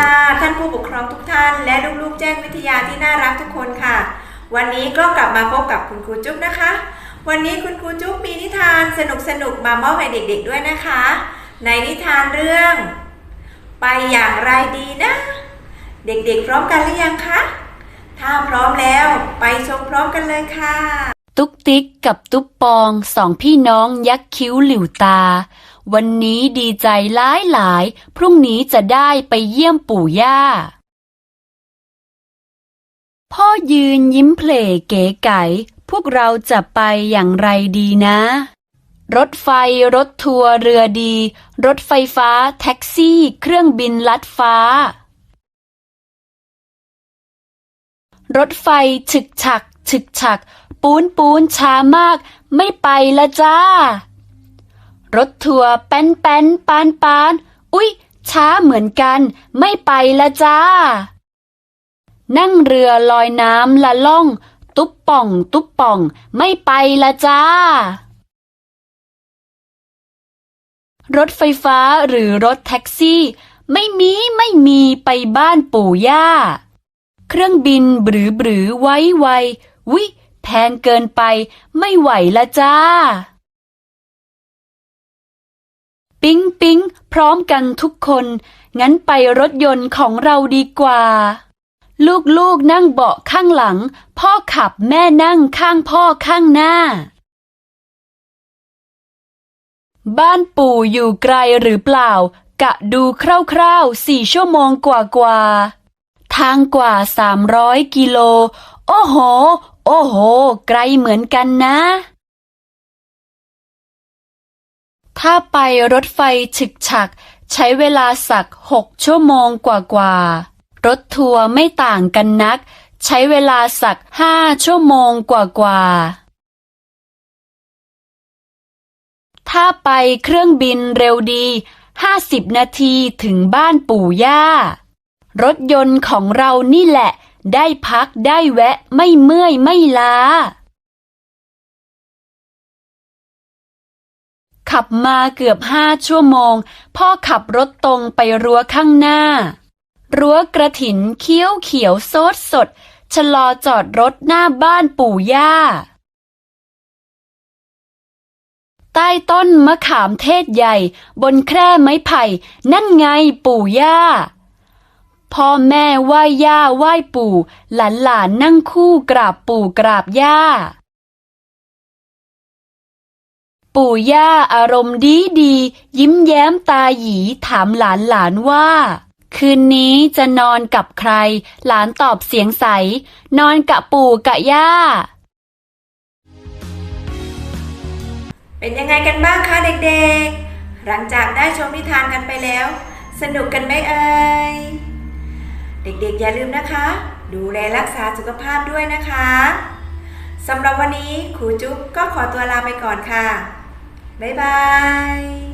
่ะ ท่านผู้ปกครองทุกท่าน และลูกๆแจ้งวิทยาที่น่ารักทุกคนค่ะ วันนี้ก็กลับมาพบกับคุณครูจุ๊บนะคะ วันนี้คุณครูจุ๊บมีนิทานสนุกสนุกมามอบให้เด็กๆด้วยนะคะ ในนิทานเรื่อง ไปอย่างไรดีนะ เด็กๆพร้อมกันหรือยังคะถ้าพร้อมแล้วไปชมพร้อมกันเลยค่ะ ตุ๊กติ๊กกับตุ๊บปองสองพี่น้องยักคิ้วหลิวตา วันนี้ดีใจหลายหลายๆพรุ่งนี้จะได้ไปเยี่ยมปู่ย่า พ่อยืนยิ้มเพลเก๋ไก๋พวกเราจะไปอย่างไรดีนะ รถไฟ รถทัวร์เรือดี รถไฟฟ้า แท็กซี่ เครื่องบินลัดฟ้า รถไฟฉึกฉักฉึกฉัก ปูนปูนช้ามาก ไม่ไปละจ้า รถทัวร์แป้นแป้นปานปาน อุ๊ย ช้าเหมือนกัน ไม่ไปละจ้า นั่งเรือลอยน้ำละล่อง ตุ๊บป่อง ตุ๊บป่อง ไม่ไปละจ้า รถไฟฟ้าหรือรถแท็กซี่ ไม่มีไม่มีไปบ้านปู่ย่า เครื่องบินบรือบือไว้ไววิแพงเกินไปไม่ไหวละจ้า ปิ๊งปิ๊งพร้อมกันทุกคน งั้นไปรถยนต์ของเราดีกว่า ลูกๆนั่งเบาะข้างหลัง พ่อขับแม่นั่งข้างพ่อข้างหน้า บ้านปู่อยู่ไกลหรือเปล่า กะดูคร่าวๆสี่ชั่วโมงกว่าๆทางกว่าสามร้อยกิโล โอ้โห โอ้โห ไกลเหมือนกันนะ ถ้าไปรถไฟฉึกฉัก ใช้เวลาสักหกชั่วโมงกว่าๆ รถทัวร์ไม่ต่างกันนัก ใช้เวลาสักห้าชั่วโมงกว่าๆ ถ้าไปเครื่องบินเร็วดีห้าสิบนาทีถึงบ้านปู่ย่า รถยนต์ของเรานี่แหละ ได้พักได้แวะไม่เมื่อยไม่ล้า ขับมาเกือบห้าชั่วโมง พ่อขับรถตรงไปรั้วข้างหน้า รั้วกระถินเขี้ยวเขียวโซดสด ชะลอจอดรถหน้าบ้านปู่ย่า ใต้ต้นมะขามเทศใหญ่ บนแคร่ไม้ไผ่ นั่นไงปู่ย่า พ่อแม่ไหว้ย่าไหว้ปู่ หลานหลานนั่งคู่กราบปู่กราบย่า ปู่ย่าอารมณ์ดีดี ยิ้มแย้มตาหยีถามหลานหลานว่า คืนนี้จะนอนกับใคร หลานตอบเสียงใส นอนกับปู่กับย่า เป็นยังไงกันบ้างคะเด็กๆ หลังจากได้ชมนิทานกันไปแล้ว สนุกกันไหมเอ่ย เด็กๆ อย่าลืมนะคะ ดูแลรักษาสุขภาพด้วยนะคะสำหรับวันนี้ครูจุ๊บก็ขอตัวลาไปก่อนค่ะ บ๊ายบาย